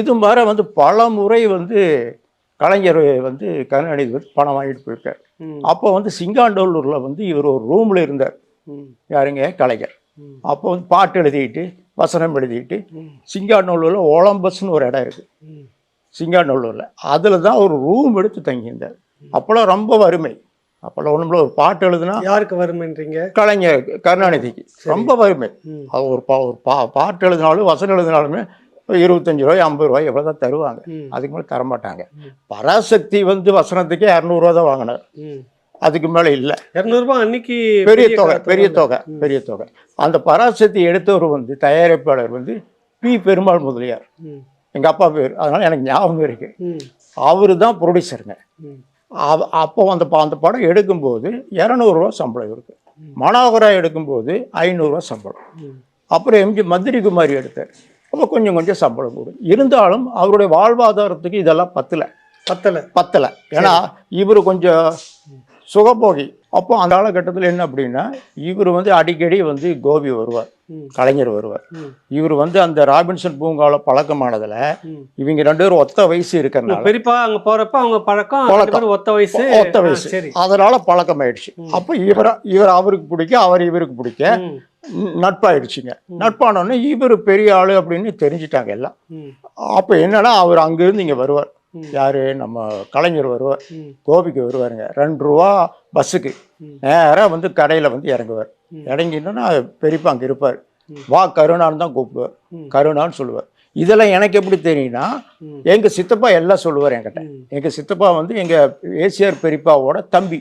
இது மாதிரி வந்து பல முறை வந்து கலைஞர் வந்து கருணாநிதி வந்து பணம் வாங்கிட்டு போயிருக்கார். அப்போ வந்து சிங்காண்டோலூரில் வந்து இவர் ஒரு ரூமில் இருந்தார். யாருங்க? கலைஞர். அப்போ வந்து பாட்டு எழுதிக்கிட்டு வசனம் எழுதிக்கிட்டு. சிங்காநல்லூரில் ஒலம்பஸ்னு ஒரு இடம் இருக்குது. சிங்காநல்லூரில் அதில் தான் ஒரு ரூம் எடுத்து தங்கியிருந்தார். அப்போல்லாம் ரொம்ப வறுமை. அப்போல்லாம் ஒன்றும் ஒரு பாட்டு எழுதுனா யாருக்கு வருமன்றீங்க கலைஞர் கருணாநிதிக்கு. ரொம்ப வறுமை. அது ஒரு பா ஒரு பா பாட்டு எழுதினாலும் வசனம் எழுதினாலுமே இருபத்தஞ்சு ரூபாய் ஐம்பது ரூபாய் எவ்வளோ தான் தருவாங்க. அதுக்கு மேலே தரமாட்டாங்க பராசக்தி வந்து வசனத்துக்கே இரநூறுவா தான் வாங்கினார். அதுக்கு மேலே இல்லை. இரநூறுபா அன்னைக்கு பெரிய தொகை பெரிய தொகை பெரிய தொகை. அந்த பராசக்தி எடுத்தவர் வந்து தயாரிப்பாளர் வந்து பி பெருமாள் முதலியார். எங்கள் அப்பா பேர். அதனால எனக்கு ஞாபகம் இருக்கு. ம். அவரு தான் ப்ரொடியூசருங்க. அப்போ அந்த ப- அந்த படம் எடுக்கும்போது இரநூறுவா சம்பளம் இருக்கு மனோகரா எடுக்கும்போது ஐநூறுரூவா சம்பளம். அப்புறம் எம்ஜி மந்திரி குமாரி எடுத்தார். அப்போ கொஞ்சம் கொஞ்சம் சம்பளம் கூடும். இருந்தாலும் அவருடைய வாழ்வாதாரத்துக்கு இதெல்லாம் பத்தல. பத்தல. பத்தலை. ஏன்னா இவர் கொஞ்சம் சுகபோகி அப்போ அந்த காலகட்டத்தில் என்ன அப்படின்னா இவர் வந்து அடிக்கடி வந்து கோபி வருவார். கலைஞர் வருவார். இவர் வந்து அந்த ராபின்சன் பூங்காவில் பழக்கமானதில். இவங்க ரெண்டு பேரும் ஒத்த வயசு இருக்கிறனால பெரியப்பா அங்க போறப்ப அவங்க பழக்கம் பழக்கம். ஒத்த வயசு ஒத்த வயசு அதனால பழக்கமாயிடுச்சு அப்போ இவர் இவர் அவருக்கு பிடிக்க அவர் இவருக்கு பிடிக்க நட்பாயிடுச்சுங்க நட்பானோடனே இவர் பெரிய ஆளு அப்படின்னு தெரிஞ்சிட்டாங்க எல்லாம். அப்போ என்னன்னா அவர் அங்கேருந்து இங்கே வருவார். யாரு நம்ம கலைஞர் வருவார். கோபிக்கு வருவாருங்க ரெண்டு ரூபா பஸ்ஸுக்கு. நேராக வந்து கடையில் வந்து இறங்குவார் ம். இறங்கினா பெரியப்பா அங்கே இருப்பார். வா கருணான்னு தான் கூப்பிடுவார். கருணான்னு சொல்லுவார் இதெல்லாம் எனக்கு எப்படி தெரியும்னா. எங்கள் சித்தப்பா எல்லாம் சொல்லுவார் என்கிட்ட. எங்கள் சித்தப்பா வந்து எங்கள் ஏசிஆர் பெரியப்பாவோட தம்பி.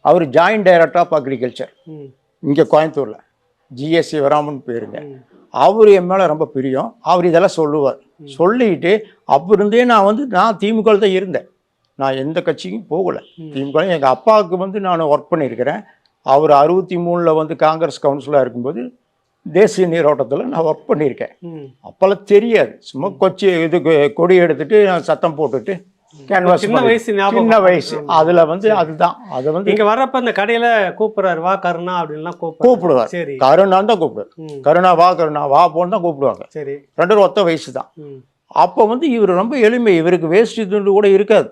அவர் ஜாயின்ட் டைரக்டர் ஆஃப் அக்ரிகல்ச்சர். இங்கே கோயம்புத்தூரில் ஜிஎஸ்சி வராமன் பேருங்க ம். அவர் என் மேலே ரொம்ப பிரியம். அவர் இதெல்லாம் சொல்லுவார். சொல்லிட்டு அப்போ இருந்தே நான் வந்து நான் திமுக தான் இருந்தேன். நான் எந்த கட்சிக்கும் போகலை. திமுக எங்கள் அப்பாவுக்கு வந்து நான் ஒர்க் பண்ணியிருக்கிறேன். அவர் அறுபத்தி மூணில் வந்து காங்கிரஸ் கவுன்சிலாக இருக்கும்போது தேசிய நீரோட்டத்தில் நான் ஒர்க் பண்ணியிருக்கேன். அப்போல்லாம் தெரியாது. சும்மா கொச்சி இது கொடி எடுத்துட்டு நான் சத்தம் போட்டுட்டு கேன்வாஸ் சின்ன வயசு ஞாபகம். சின்ன வயசு. அதில் வந்து அதுதான். அதை வந்து இங்க வர்றப்ப அந்த கடையில கூப்பிடுறாரு வா கருணா அப்படின்லாம் கூப்பிடுவார். சரி. கருணான்னு தான் கூப்பிடுவார். கருணா வா கருணா வா போன்னு தான் கூப்பிடுவாங்க. சரி. ரெண்டு பேரும் ஒத்த வயசு தான். அப்போ வந்து இவர் ரொம்ப எளிமை. இவருக்கு வேஷ்டி துண்டு கூட இருக்காது.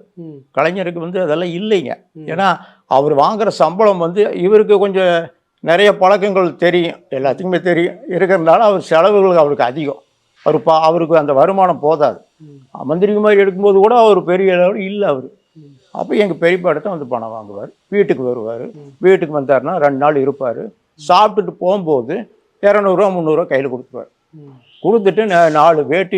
கலைஞருக்கு வந்து அதெல்லாம் இல்லைங்க. ஏன்னா அவர் வாங்குற சம்பளம் வந்து இவருக்கு கொஞ்சம் நிறைய பழக்கங்கள் தெரியும். எல்லாத்துக்குமே தெரியும். இருக்கிறதுனால அவர் செலவுகள் அவருக்கு அதிகம். அவர் பா அவருக்கு அந்த வருமானம் போதாது. ம். மந்திரி மாதிரி எடுக்கும்போது கூட அவர் பெரிய அளவில் இல்லை அவர். அப்போ எங்கள் பெரியப்பா இடத்த வந்து பணம் வாங்குவார். வீட்டுக்கு வருவார். வீட்டுக்கு வந்தாருன்னா ரெண்டு நாள் இருப்பார். சாப்பிட்டுட்டு போகும்போது இரநூறுவா முந்நூறுரூவா கையில் கொடுத்துருவார் கொடுத்துட்டு நாலு வேட்டி